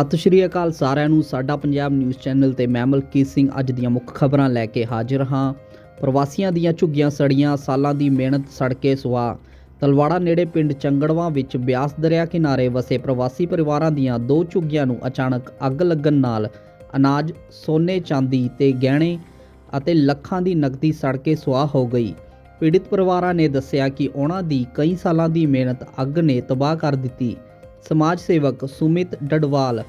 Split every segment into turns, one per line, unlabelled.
ਸਤਿ ਸ਼੍ਰੀ ਅਕਾਲ ਸਾਰਿਆਂ ਨੂੰ। ਸਾਡਾ ਪੰਜਾਬ ਨਿਊਜ਼ ਚੈਨਲ ਤੇ ਮੈਂ ਮਲਕੀਤ ਸਿੰਘ ਅੱਜ ਦੀਆਂ ਮੁੱਖ ਖਬਰਾਂ ਲੈ ਕੇ ਹਾਜ਼ਰ ਹਾਂ। ਪ੍ਰਵਾਸੀਆਂ ਦੀਆਂ ਝੁੱਗੀਆਂ ਸੜੀਆਂ, ਸਾਲਾਂ ਦੀ ਮਿਹਨਤ ਸੜ ਕੇ ਸੁਆਹ। ਤਲਵਾੜਾ ਨੇੜੇ ਪਿੰਡ ਚੰਗੜਵਾ ਵਿੱਚ ਬਿਆਸ ਦਰਿਆ ਕਿਨਾਰੇ ਵਸੇ ਪ੍ਰਵਾਸੀ ਪਰਿਵਾਰਾਂ ਦੀਆਂ ਦੋ ਝੁੱਗੀਆਂ ਨੂੰ ਅਚਾਨਕ ਅੱਗ ਲੱਗਣ ਨਾਲ ਅਨਾਜ, ਸੋਨੇ, ਚਾਂਦੀ ਤੇ ਗਹਿਣੇ ਅਤੇ ਲੱਖਾਂ ਦੀ ਨਕਦੀ ਸੜ ਕੇ ਸੁਆਹ ਹੋ ਗਈ। ਪੀੜਿਤ ਪਰਿਵਾਰਾਂ ਨੇ ਦੱਸਿਆ ਕਿ ਉਹਨਾਂ ਦੀ ਕਈ ਸਾਲਾਂ ਦੀ ਮਿਹਨਤ ਅੱਗ ਨੇ ਤਬਾਹ ਕਰ ਦਿੱਤੀ। ਸਮਾਜ ਸੇਵਕ ਸੁਮਿਤ ਡਡਵਾਲ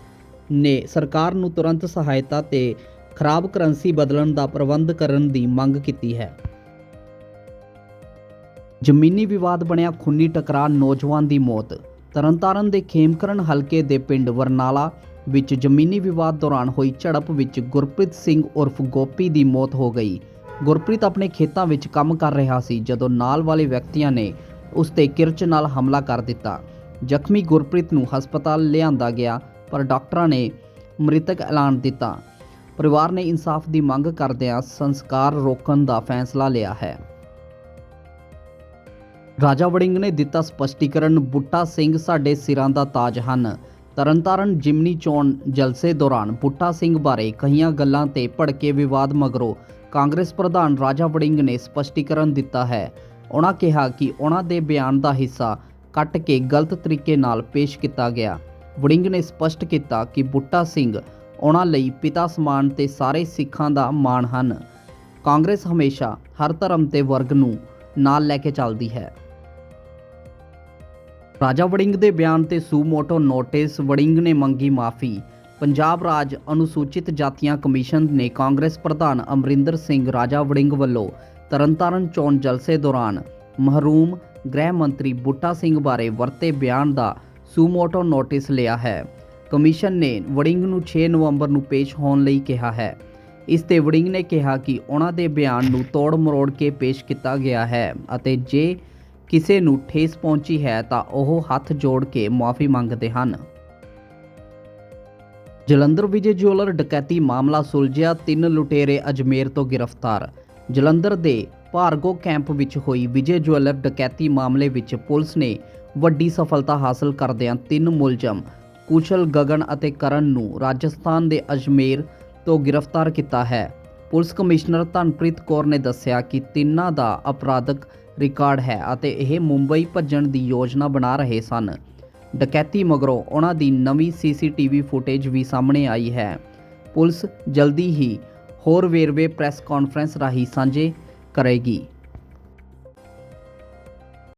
ਨੇ ਸਰਕਾਰ ਨੂੰ ਤੁਰੰਤ ਸਹਾਇਤਾ ਤੇ ਖਰਾਬ ਕਰੰਸੀ ਬਦਲਣ ਦਾ ਪ੍ਰਬੰਧ ਕਰਨ ਦੀ ਮੰਗ ਕੀਤੀ ਹੈ। ਜ਼ਮੀਨੀ ਵਿਵਾਦ ਬਣਿਆ ਖੂਨੀ ਟਕਰਾਅ ਨੌਜਵਾਨ ਦੀ ਮੌਤ। ਤਰਨਤਾਰਨ ਦੇ ਖੇਮਕਰਨ ਹਲਕੇ ਦੇ ਪਿੰਡ ਵਰਨਾਲਾ ਵਿੱਚ ਜ਼ਮੀਨੀ ਵਿਵਾਦ ਦੌਰਾਨ ਹੋਈ ਝੜਪ ਵਿੱਚ ਗੁਰਪ੍ਰੀਤ ਸਿੰਘ ਉਰਫ ਗੋਪੀ ਦੀ ਮੌਤ ਹੋ ਗਈ। ਗੁਰਪ੍ਰੀਤ ਆਪਣੇ ਖੇਤਾਂ ਵਿੱਚ ਕੰਮ ਕਰ ਰਿਹਾ ਸੀ ਜਦੋਂ ਨਾਲ ਵਾਲੇ ਵਿਅਕਤੀਆਂ ਨੇ ਉਸ ਤੇ ਕਿਰਚ ਨਾਲ ਹਮਲਾ ਕਰ ਦਿੱਤਾ। ਜ਼ਖਮੀ ਗੁਰਪ੍ਰੀਤ ਨੂੰ ਹਸਪਤਾਲ ਲਿਆਂਦਾ ਗਿਆ, ਪਰ ਡਾਕਟਰਾਂ ਨੇ ਮ੍ਰਿਤਕ ਐਲਾਨ ਦਿੱਤਾ। ਪਰਿਵਾਰ ਨੇ ਇਨਸਾਫ ਦੀ ਮੰਗ ਕਰਦਿਆਂ ਸੰਸਕਾਰ ਰੋਕਣ ਦਾ ਫੈਸਲਾ ਲਿਆ ਹੈ। ਰਾਜਾ ਵੜਿੰਗ ਨੇ ਦਿੱਤਾ ਸਪਸ਼ਟੀਕਰਨ, ਬੁੱਟਾ ਸਿੰਘ ਸਾਡੇ ਸਿਰਾਂ ਦਾ ਤਾਜ ਹਨ। ਤਰਨਤਾਰਨ ਜਿਮਨੀ ਚੋਣ ਜਲਸੇ ਦੌਰਾਨ ਬੁੱਟਾ ਸਿੰਘ ਬਾਰੇ ਕਈਆਂ ਗੱਲਾਂ ਤੇ ਭੜਕੇ ਵਿਵਾਦ ਮਗਰੋਂ ਕਾਂਗਰਸ ਪ੍ਰਧਾਨ ਰਾਜਾ ਵੜਿੰਗ ਨੇ ਸਪਸ਼ਟੀਕਰਨ ਦਿੱਤਾ ਹੈ। ਉਹਨਾਂ ਕਿਹਾ ਕਿ ਉਹਨਾਂ ਦੇ ਬਿਆਨ ਦਾ ਹਿੱਸਾ ਕੱਟ ਕੇ ਗਲਤ ਤਰੀਕੇ ਨਾਲ ਪੇਸ਼ ਕੀਤਾ ਗਿਆ। ਵੜਿੰਗ ਨੇ ਸਪਸ਼ਟ ਕੀਤਾ ਕਿ ਬੁੱਟਾ ਸਿੰਘ ਉਹਨਾਂ ਲਈ ਪਿਤਾ ਸਮਾਨ ਤੇ ਸਾਰੇ ਸਿੱਖਾਂ ਦਾ ਮਾਣ ਹਨ। ਕਾਂਗਰਸ ਹਮੇਸ਼ਾ ਹਰ ਧਰਮ ਤੇ ਵਰਗ ਨੂੰ ਨਾਲ ਲੈ ਕੇ ਚੱਲਦੀ ਹੈ। ਰਾਜਾ ਵੜਿੰਗ ਦੇ ਬਿਆਨ ਤੇ ਸੂਮੋਟੋ ਨੋਟਿਸ ਵੜਿੰਗ ਨੇ ਮੰਗੀ ਮਾਫੀ। ਪੰਜਾਬ ਰਾਜ ਅਨੁਸੂਚਿਤ ਜਾਤੀਆਂ ਕਮਿਸ਼ਨ ਨੇ ਕਾਂਗਰਸ ਪ੍ਰਧਾਨ ਅਮਰਿੰਦਰ ਸਿੰਘ ਰਾਜਾ ਵੜਿੰਗ ਵੱਲੋਂ ਤਰਨਤਾਰਨ ਚੋਣ ਜਲਸੇ ਦੌਰਾਨ ਮਹਰੂਮ ਗ੍ਰਹਿ ਮੰਤਰੀ ਬੁੱਟਾ ਸਿੰਘ ਬਾਰੇ ਵਰਤੇ ਬਿਆਨ ਦਾ ਸੂਮੋਟੋ ਨੋਟਿਸ ਲਿਆ ਹੈ। ਕਮਿਸ਼ਨ ਨੇ ਵੜਿੰਗ ਨੂੰ 6 ਨਵੰਬਰ ਨੂੰ ਪੇਸ਼ ਹੋਣ ਲਈ ਕਿਹਾ ਹੈ। ਇਸ ਤੇ ਵੜਿੰਗ ਨੇ ਕਿਹਾ ਕਿ ਉਹਨਾਂ ਦੇ ਬਿਆਨ ਨੂੰ ਤੋੜ ਮਰੋੜ ਕੇ ਪੇਸ਼ ਕੀਤਾ ਗਿਆ ਹੈ ਅਤੇ ਜੇ ਕਿਸੇ ਨੂੰ ਠੇਸ ਪਹੁੰਚੀ ਹੈ ਤਾਂ ਉਹ ਹੱਥ ਜੋੜ ਕੇ ਮਾਫੀ ਮੰਗਦੇ ਹਨ। ਜਲੰਧਰ ਵਿਜੇ ਜਿਊਲਰ ਡਕੈਤੀ ਮਾਮਲਾ ਸੁਲਝਿਆ, ਤਿੰਨ ਲੁਟੇਰੇ ਅਜਮੇਰ ਤੋਂ ਗ੍ਰਿਫਤਾਰ। ਜਲੰਧਰ ਦੇ ਭਾਰਗੋ ਕੈਂਪ ਵਿੱਚ ਹੋਈ ਵਿਜੇ ਜੁਐਲਰ ਡਕੈਤੀ ਮਾਮਲੇ ਵਿੱਚ ਪੁਲਿਸ ਨੇ ਵੱਡੀ ਸਫਲਤਾ ਹਾਸਲ ਕਰਦਿਆਂ ਤਿੰਨ ਮੁਲਜ਼ਮ, ਕੁਸ਼ਲ ਗਗਨ ਅਤੇ ਕਰਨ ਨੂੰ ਰਾਜਸਥਾਨ ਦੇ ਅਜਮੇਰ ਤੋਂ ਗ੍ਰਿਫਤਾਰ ਕੀਤਾ ਹੈ। ਪੁਲਿਸ ਕਮਿਸ਼ਨਰ ਧਨਪ੍ਰੀਤ ਕੌਰ ਨੇ ਦੱਸਿਆ ਕਿ ਤਿੰਨਾਂ ਦਾ ਅਪਰਾਧਕ ਰਿਕਾਰਡ ਹੈ ਅਤੇ ਇਹ ਮੁੰਬਈ ਭੱਜਣ ਦੀ ਯੋਜਨਾ ਬਣਾ ਰਹੇ ਸਨ। ਡਕੈਤੀ ਮਗਰੋਂ ਉਹਨਾਂ ਦੀ ਨਵੀਂ ਸੀਸੀਟੀਵੀ ਫੁਟੇਜ ਵੀ ਸਾਹਮਣੇ ਆਈ ਹੈ। ਪੁਲਿਸ ਜਲਦੀ ਹੀ ਹੋਰ ਵੇਰਵੇ ਪ੍ਰੈਸ ਕਾਨਫਰੰਸ ਰਾਹੀਂ ਸਾਂਝੇ करेगी